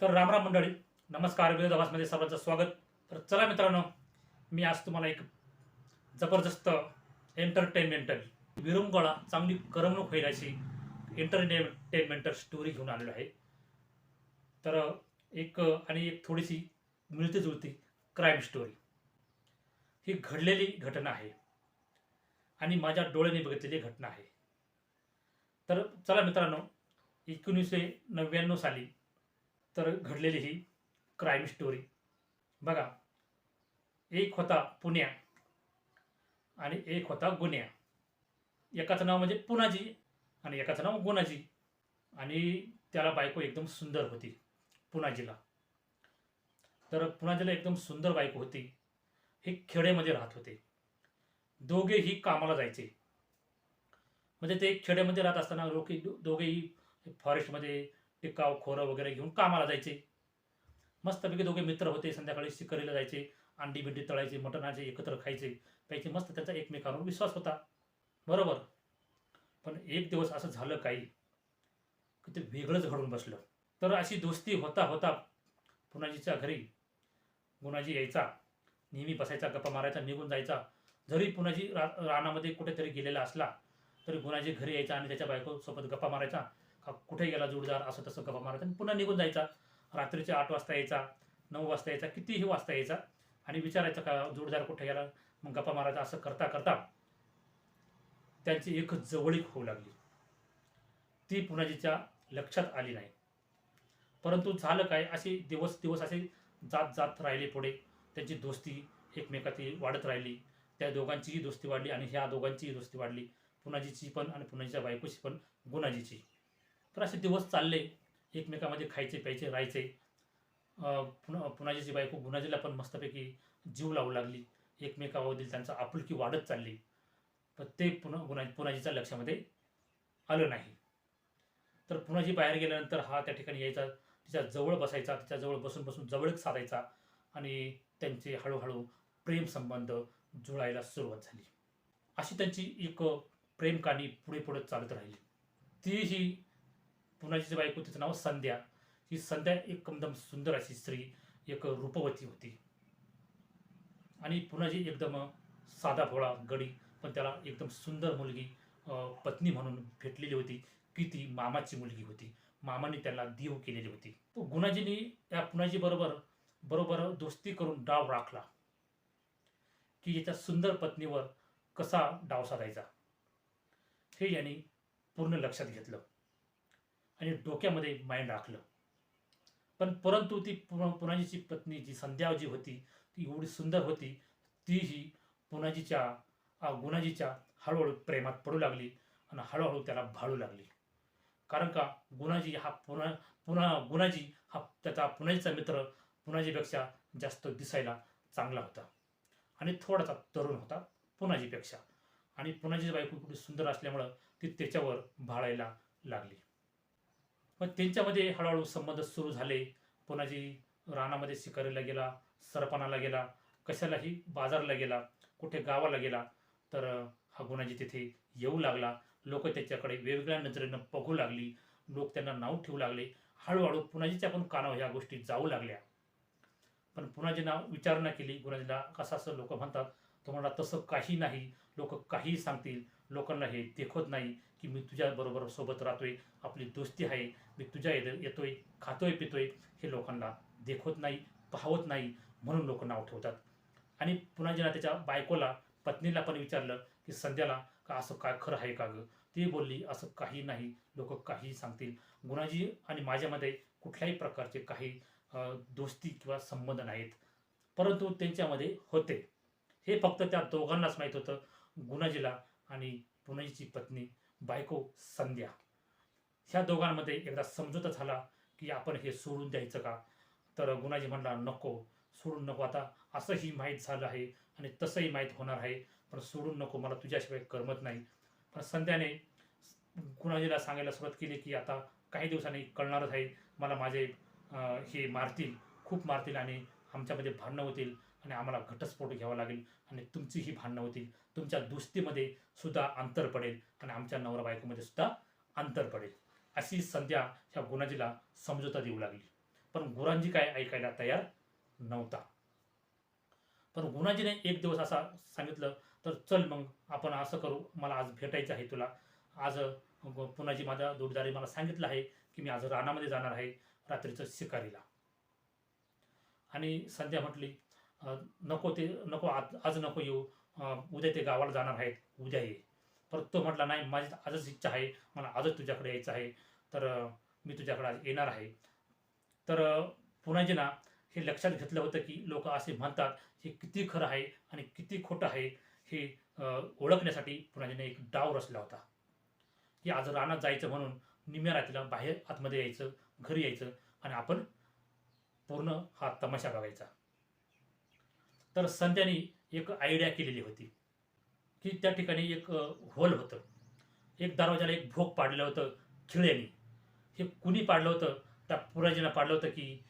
तर रामराम मंडळी नमस्कार विरोधाभासमध्ये सर्वांचं स्वागत. तर चला मित्रांनो मी आज तुम्हाला एक जबरदस्त एंटरटेनमेंटल विरंगुळा चांगली करमणूक होईल अशी एंटरटेनमेंटल स्टोरी घेऊन आलेलो आहे. तर एक आणि एक थोडीशी मिळती जुळती क्राईम स्टोरी ही घडलेली घटना आहे आणि माझ्या डोळ्याने बघितलेली घटना आहे. तर चला मित्रांनो एकोणीसशे नव्याण्णव साली तर घडलेली ही क्राईम स्टोरी बघा एक होता पुण्या आणि एक होता गुन्ह्या. एकाचं नाव म्हणजे पुनाजी आणि एकाचं नाव गुणाजी आणि त्याला बायको एकदम सुंदर होती पुनाजीला. तर पुनाजीला एकदम सुंदर बायको होती. हे खेड्यामध्ये राहत होते. दोघेही कामाला जायचे. म्हणजे ते खेड्यामध्ये राहत असताना लोक दोघेही फॉरेस्टमध्ये टिकाव खोरं वगैरे घेऊन कामाला जायचे. मस्तपैकी दोघे मित्र होते संध्याकाळी शिकारीला जायचे अंडी बिंडी तळायचे मटणाचे एकत्र खायचे. प्यायचे मस्त त्यांचा एकमेकांवर विश्वास होता. बरोबर. पण एक दिवस असं झालं काही की ते वेगळंच घडून बसलं. तर अशी दोस्ती होता होता पुनाजीच्या घरी गुणाजी यायचा. नेहमी बसायचा गप्पा मारायचा निघून जायचा. जरी पुनाजी रा रानामध्ये कुठेतरी गेलेला असला तरी गुणाजी घरी यायचा आणि त्याच्या बायकोसोबत गप्पा मारायचा. कुठे गेला जोडदार असं तसं गप्पा मारायचा आणि पुन्हा निघून जायचा. रात्रीचे आठ वाजता यायचा नऊ वाजता यायचा कितीही वाजता यायचा. आणि विचारायचं का जोडदार कुठे गेला? मग गप्पा मारायचा असं करता करता त्यांची एक जवळीक होऊ लागली. ती पुनाजीच्या लक्षात आली नाही. परंतु झालं काय? असे दिवस दिवस असे जात जात राहिले पुढे. त्यांची दोस्ती एकमेकाची वाढत राहिली. त्या दोघांचीही दोस्ती वाढली आणि ह्या दोघांचीही दोस्ती वाढली. पुनाजीची पण आणि पुनाजीच्या बायकोची पण गुणाजीची. तर असे दिवस चालले एकमेकामध्ये खायचे प्यायचे राहायचे. पुन्हा पुनाजीची बायको गुणाजीला पण मस्तपैकी जीव लावू लागली. एकमेकावरील त्यांचा आपुलकी वाढत चालली. पण ते पुन्हा गुणा पुनाजीच्या लक्षामध्ये आलं नाही. तर पुनाजी बाहेर गेल्यानंतर हा त्या ठिकाणी यायचा तिच्या जवळ बसायचा तिच्याजवळ बसून बसून जवळक साधायचा आणि त्यांचे हळूहळू प्रेम संबंध जुळायला सुरुवात झाली. अशी त्यांची एक प्रेम कहाणी पुढे पुढे चालत राहिली. ती ही जी बायको तिचं नाव संध्या. ही संध्या एकदम सुंदर अशी स्त्री एक रूपवती होती. आणि पुनाजी एकदम साधा भोळा गडी पण त्याला एकदम सुंदर मुलगी पत्नी म्हणून भेटलेली होती. की ती मामाची मुलगी होती. मामाने त्याला देव केलेली होती. तो गुणाजीने या पुनाजी बरोबर बरोबर दोस्ती करून डाव राखला. की याच्या सुंदर पत्नीवर कसा डाव साधायचा? हे यांनी पूर्ण लक्षात घेतलं. आणि डोक्यामध्ये माइंड राखलं. पण परंतु ती पुनाजीची पत्नी जी संध्या जी होती ती एवढी सुंदर होती तीही पुनाजीच्या गुणाजीच्या हळूहळू प्रेमात पडू लागली आणि हळूहळू त्याला भाळू लागली. कारण का गुणाजी हा पुना पुन्हा गुणाजी हा त्याचा पुनाजीचा मित्र पुनाजीपेक्षा जास्त दिसायला चांगला होता. आणि थोडासा तरुण होता पुनाजीपेक्षा. आणि पुनाजीची बायको खूप सुंदर असल्यामुळं ती त्याच्यावर भाळायला लागली. मग त्यांच्यामध्ये हळूहळू संबंध सुरू झाले. पुनाजी रानामध्ये शिकारीला गेला सरपणाला गेला कशालाही बाजारला गेला कुठे गावाला गेला तर हा गुणाजी तिथे येऊ लागला. लोक त्याच्याकडे वेगवेगळ्या नजरेनं बघू लागली. लोक त्यांना नाव ठेवू लागले. हळूहळू पुनाजीच्या पण कानावर ह्या गोष्टी जाऊ लागल्या. पण पुनाजीना विचारणा केली. गुणाजीला कसं असं लोक म्हणतात तुम्हाला तसं काही नाही. लोक काहीही सांगतील. लोकांना हे देखत नाही की मी तुझ्याबरोबर सोबत राहतोय आपली दोस्ती आहे मी तुझ्या येत येतोय खातोय पितोय हे लोकांना देखत नाही पाहवत नाही म्हणून लोक नाव ठेवतात. आणि पुनाजीला त्याच्या बायकोला पत्नीला पण विचारलं की संध्याला का असं काय खरं आहे का गं? ती बोलली असं काही नाही लोक काही सांगतील. गुणाजी आणि माझ्यामध्ये कुठल्याही प्रकारचे काही दोस्ती किंवा संबंध नाहीत. परंतु त्यांच्यामध्ये होते. हे फक्त त्या दोघांनाच माहीत होतं. गुणाजीला आणि पुनाजीची पत्नी बायको संध्या. ह्या दोघांमध्ये एकदा समझोता झाला की आपण हे सोडून द्यायचं का? तर गुणाजी म्हणला नको सोडून नको. आता असंही माहीत झालं आहे आणि तसंही माहीत होणार आहे पण सोडून नको. मला तुझ्याशिवाय करमत नाही. पण संध्याने गुणाजीला सांगायला सुरुवात केली की आता काही दिवसांनी कळणारच आहे. मला माझे हे मारतील खूप मारतील आणि आमच्यामध्ये भांडणं होतील. आणि आम्हाला घटस्फोट घ्यावा लागेल आणि तुमचीही भांडणं होतील. तुमच्या दुस्तीमध्ये सुद्धा अंतर पडेल आणि आमच्या नवरा बायकोमध्ये सुद्धा अंतर पडेल. अशी संध्या ह्या गुणाजीला समजोता देऊ लागली. पण गुरांजी काय ऐकायला तयार नव्हता. पण गुणाजीने एक दिवस असा सांगितलं तर चल मग आपण असं करू मला आज भेटायचं आहे तुला. आज अं, पुनाजी माझ्या जोडीदारी मला सांगितलं आहे की मी आज रानामध्ये जाणार आहे रात्रीचं शिकारीला. आणि संध्या म्हटली नको ते नको आज आज नको येऊ. उद्या ते गावाला जाणार आहेत. उद्या ये. परत तो म्हटला नाही माझी आजच इच्छा आहे. मला आजच तुझ्याकडे यायचं आहे. तर मी तुझ्याकडे आज येणार आहे. तर अं, पुनाजीना हे लक्षात घेतलं होतं की लोक असे म्हणतात हे किती खरं आहे आणि किती खोटं आहे. हे ओळखण्यासाठी पुनाजीने एक डाव रचला होता. की आज रानात जायचं म्हणून निम्या रात्रीला बाहेर आतमध्ये यायचं घरी यायचं आणि आपण पूर्ण हा तमाशा बघायचा. तर संध्याने एक आयडिया केलेली होती. की त्या ठिकाणी एक होल होतं. एक दरवाजाला एक भोग पाडलं होतं खिळ्याने. हे कुणी पाडलं होतं? त्या पुराजीनं पाडलं होतं की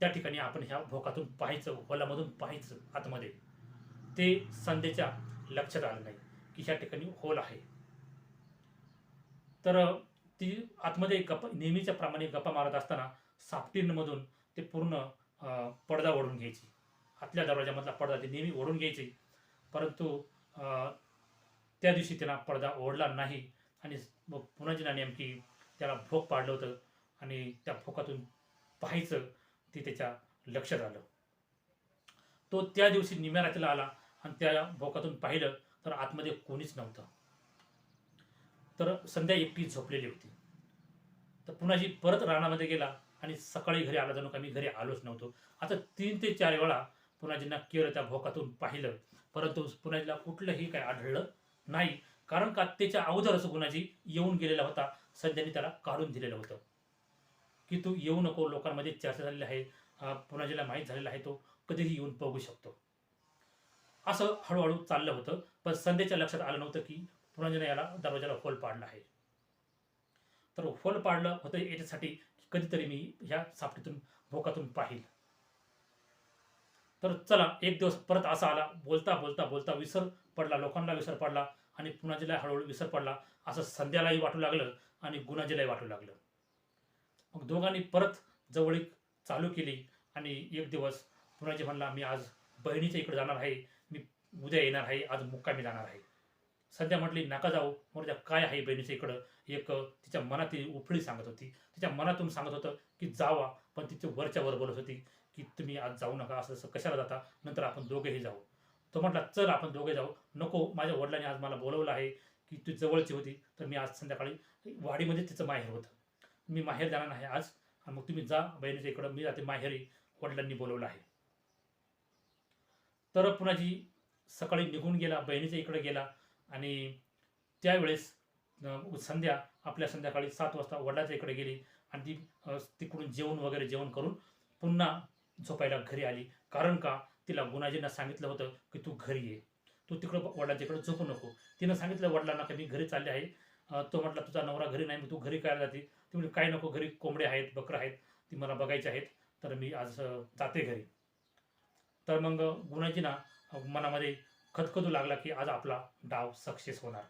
त्या ठिकाणी आपण ह्या भोकातून पाहायचं होलामधून पाहायचं आतमध्ये. ते संध्याच्या लक्षात आलं नाही की ह्या ठिकाणी होल आहे. तर ती आतमध्ये गप्पा नेहमीच्या प्रमाणे गप्पा मारत असताना सापटींमधून ते पूर्ण पडदा ओढून घ्यायची. आतल्या दरवाजामधला पडदा ती नेहमी ओढून घ्यायची. परंतु अं, त्या दिवशी त्यांना पडदा ओढला नाही आणि मग पुन्हा नेमकी त्याला भोक पाडलं होतं आणि त्या भोकातून पाहायचं ते त्याच्या लक्षात आलं. तो त्या दिवशी निम्या रात्रीला आला आणि त्या भोकातून पाहिलं तर आतमध्ये कोणीच नव्हतं. तर संध्या एकटी झोपलेली होती. तर पुन्हाजी परत रानामध्ये गेला. आणि सकाळी घरी आला जाणू का मी घरी आलोच नव्हतो. आता तीन ते चार वेळा पुन्हाजींना केलं त्या भोकातून पाहिलं. परंतु पुन्हाजीला कुठलंही काय आढळलं नाही. कारण का त्याच्या अगोदरच गुणाजी येऊन गेलेला होता. संध्याने त्याला काढून दिलेलं होतं. की तू येऊ नको लोकांमध्ये चर्चा झालेली आहे. अं, पुन्हाजीला माहीत झालेला आहे तो कधीही येऊन बघू शकतो. असं हळूहळू चाललं होतं. पण संध्याच्या लक्षात आलं नव्हतं की पुन्हाजीने याला दरवाजाला होल पाडला आहे. तर होल पाडलं होतं याच्यासाठी कधीतरी मी ह्या सापटीतून भोकातून पाहिल. तर चला एक दिवस परत असा आला. बोलता बोलता बोलता विसर पडला लोकांना विसर पडला आणि पुनाजीला हळूहळू विसर पडला. असं संध्यालाही वाटू लागलं आणि गुणाजीलाही वाटू लागलं. मग दोघांनी परत जवळीक चालू केली आणि एक दिवस पुनाजी म्हणला मी आज बहिणीच्या इकडे जाणार आहे. मी उद्या येणार आहे. आज मुक्कामी जाणार आहे. संध्या म्हटली नका जाऊ. म्हणजे काय आहे बहिणीच्या इकडं? एक तिच्या मनातील उफळी सांगत होती. तिच्या मनातून सांगत होतं की जावा पण तिचे वरच्या वर बोलत होती की तुम्ही आज जाऊ नका असं असं कशाला जाता? नंतर आपण दोघेही जाऊ. तो म्हटला चल आपण दोघे जाऊ. नको माझ्या वडिलांनी आज मला बोलवलं आहे की ती जवळची होती तर मी आज संध्याकाळी वाडीमध्ये तिचं माहेर होतं. मी माहेर जाणार नाही आज आणि मग तुम्ही जा बहिणीच्या इकडं मी जाते माहेरी वडिलांनी बोलवलं आहे. तर पुन्हा जी सकाळी निघून गेला बहिणीच्या इकडे गेला आणि त्यावेळेस संध्या आपल्या संध्याकाळी सात वाजता वडिलाच्या इकडे गेली आणि ती तिकडून जेवण वगैरे जेवण करून पुन्हा झोपायला घरी आली. कारण का? तिला गुणाजींना सांगितलं होतं की तू घरी ये. तू तिकडं वडिलांच्या इकडे झोपू नको. तिनं सांगितलं वडिलांना की मी घरी चालले आहे. तो म्हटला तुझा नवरा घरी नाही मग तू घरी काय जाते? ती म्हणजे काय नको घरी कोंबडे आहेत बकरं आहेत ती मला बघायचे आहेत तर मी आज जाते घरी. तर मग गुणाजीना मनामध्ये खतखतू लागला की आज आपला डाव सक्सेस होणार.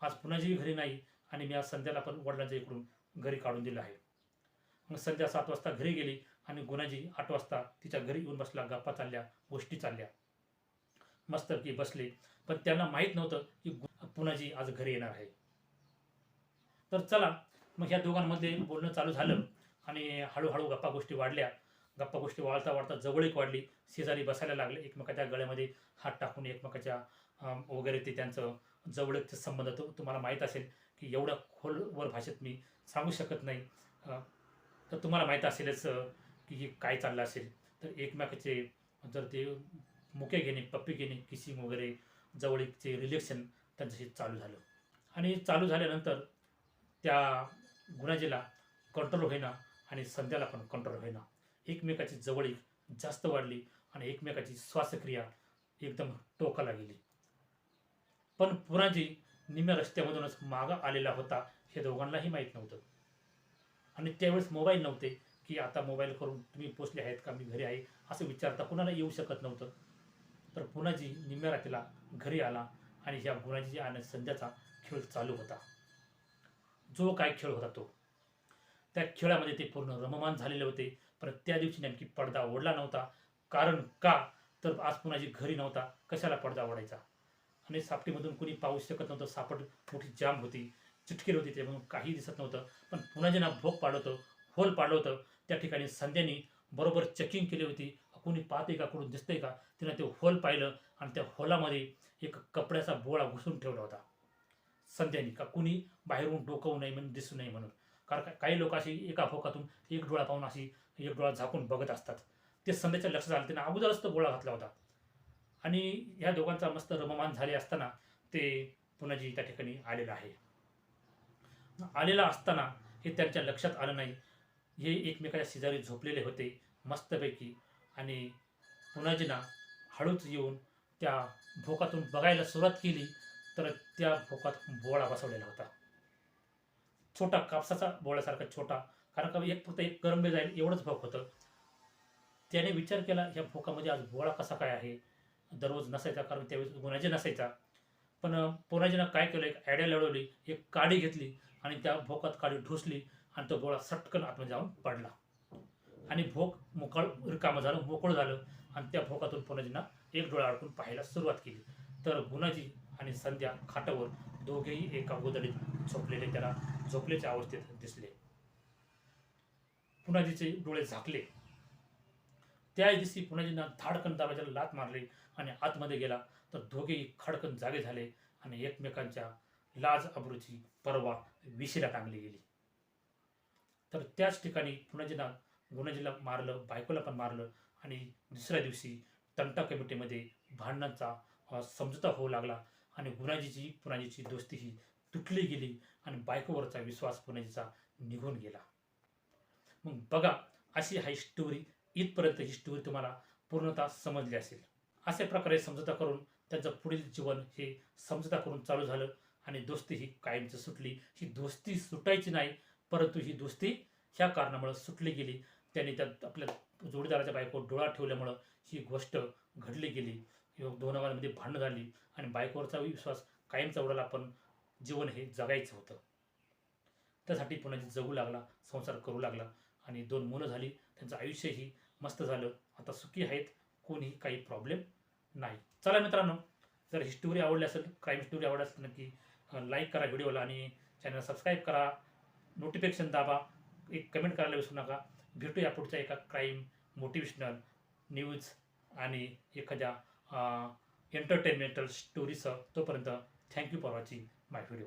आज पुन्हाजी घरी नाही आणि मी आज संध्याला पण वडिलांच्या इकडून घरी काढून दिलं आहे. मग संध्या सात वाजता घरी गेली आणि गुणाजी आठ वाजता तिच्या घरी येऊन बसला गप्पा चालल्या गोष्टी चालल्या. मस्तकी बसले पण त्यांना माहीत नव्हतं की गु- पुनाजी आज घरी येणार आहे. तर चला मग ह्या दोघांमध्ये बोलणं चालू झालं आणि हळूहळू गप्पा गोष्टी वाढल्या. गप्पा गोष्टी वाढता वाढता जवळीक वाढली. शेजारी बसायला लागले. एकमेकाच्या गळ्यामध्ये हात टाकून एकमेकाच्या वगैरे ते त्यांचं जवळचे संबंध तो तुम्हाला माहीत असेल की एवढ्या खोलवर भाषेत मी सांगू शकत नाही. तर तुम्हाला माहीत असेलच की हे काय चाललं असेल. तर एकमेकाचे जर ते मुके घेणे पप्पी घेणे किसिंग वगैरे जवळीकचे रिलेक्शन त्यांच्याशी चालू झालं. आणि चालू झाल्यानंतर त्या गुणाजीला कंट्रोल होईना आणि संध्याला पण कंट्रोल होईना. एकमेकाची जवळीक जास्त वाढली आणि एकमेकाची श्वासक्रिया एकदम टोकाला गेली. पण पुराजी निम्या रस्त्यामधूनच मागा आलेला होता हे दोघांनाही माहीत नव्हतं. आणि त्यावेळेस मोबाईल नव्हते की आता मोबाईल करून तुम्ही पोचले आहेत का मी घरी आहे असं विचारता कुणाला येऊ शकत नव्हतं. तर पुनाजी निम्या रात्रीला घरी आला आणि ह्या गुणाजी आणि संध्याचा खेळ चालू होता. जो काय खेळ होता तो. त्या खेळामध्ये ते पूर्ण रममान झालेले होते. पण त्या दिवशी नेमकी पडदा ओढला नव्हता. कारण का? तर आज कुणाची घरी नव्हता. कशाला पडदा ओढायचा? आणि सापटीमधून कुणी पाहू शकत नव्हतं. सापड मोठी जाम होती. चिटकेल होती ते म्हणून काही दिसत नव्हतं. पण पुन्हाजींना भोग पाडलं होतं होल पाडलं होतं त्या ठिकाणी संध्यानी बरोबर चेकिंग केली होती. कोणी पाहते का? कुठून दिसतंय का? तिनं ते होल पाहिलं आणि त्या होलामध्ये एक कपड्याचा बोळा घुसून ठेवला होता. संध्यानी का कुणी बाहेरून डोकवू नये म्हणून दिसू नये म्हणून. कारण का- काही लोक अशी एका फोकातून एक डोळा पाहून अशी एक डोळा झाकून बघत असतात. ते संध्याच्या लक्षात आलं त्यांना अगोदरच तो गोळा घातला होता. आणि ह्या दोघांचा मस्त रममान झाले असताना ते पुन्हाजी त्या ठिकाणी आलेलं आहे. आलेला असताना हे त्यांच्या लक्षात आलं नाही. हे एकमेकाच्या शेजारी झोपलेले होते मस्तपैकी. आणि पुनाजीना हळूच येऊन त्या भोकातून बघायला सुरुवात केली तर त्या भोकात बोळा बसवलेला होता. छोटा कापसाचा बोळ्यासारखा छोटा कारण का एक फक्त एक करंबे जाईल एवढंच भोक होतं. त्याने विचार केला या भोकामध्ये आज बोळा कसा काय आहे? दररोज नसायचा कारण त्यावेळेस गुन्हाजी नसायचा. पण पोराजीनं काय केलं एक आयडिया लढवली एक काडी घेतली आणि त्या भोकात काडी ढोसली आणि तो बोळा सटकन आतमध्ये जाऊन पडला. आणि भोक मोकळ रिकामं झालं मोकळं झालं आणि त्या भोकातून पुनाजीनं एक डोळा अडकून पाहायला सुरुवात केली. तर गुणाजी आणि संध्या खाटावर दोघेही एका गोदडीत झोपलेले त्याला झोपल्याच्या अवस्थेत दिसले. पुनाजीचे डोळे झाकले. त्या दिवशी पुनाजींना धाडकन दरवाजाला लात मारली आणि आतमध्ये गेला. तर दोघेही खडकन जागे झाले आणि एकमेकांच्या लाज अब्रूची परवा विशीला टांगली गेली. तर त्याच ठिकाणी पुनाजींना गुणाजीला मारलं बायकोला पण मारलं आणि दुसऱ्या दिवशी तंटा कमिटीमध्ये भांडणांचा समजूता होऊ लागला आणि गुणाजीची पुनाजीची दोस्ती ही तुटली गेली आणि बायकोवरचा विश्वास पुनाजीचा निघून गेला. मग बघा अशी ही स्टोरी इथपर्यंत ही स्टोरी तुम्हाला पूर्णतः समजली असेल. अशा प्रकारे समजता करून त्यांचं पुढील जीवन हे समजता करून चालू झालं आणि दोस्ती ही कायमची सुटली. ही दोस्ती सुटायची नाही परंतु ही दोस्ती ह्या कारणामुळं सुटली गेली. त्यांनी त्यात आपल्या जोडीदाराच्या बायको डोळा ठेवल्यामुळं ही गोष्ट घडली गेली. दोनावांमध्ये भांडणं झाली आणि बायकोवरचा विश्वास कायमचा उडाला पण जीवन हे जगायचं होतं. त्यासाठी पुन्हा जगू लागला संसार करू लागला आणि दोन मुलं झाली त्यांचं आयुष्यही मस्त झालं. आता सुखी आहेत कोणीही काही प्रॉब्लेम नाही. चला मित्रांनो जर ही स्टोरी आवडली असेल क्राईम स्टोरी आवडली असेल नक्की लाईक करा व्हिडिओला आणि चॅनल सबस्क्राईब करा. नोटिफिकेशन दाबा. एक कमेंट करायला विसरू नका. भेटूया पुढच्या एका क्राईम मोटिवेशनल न्यूज आणि एखाद्या एंटरटेनमेंटल स्टोरीसह तोपर्यंत thank you for watching my video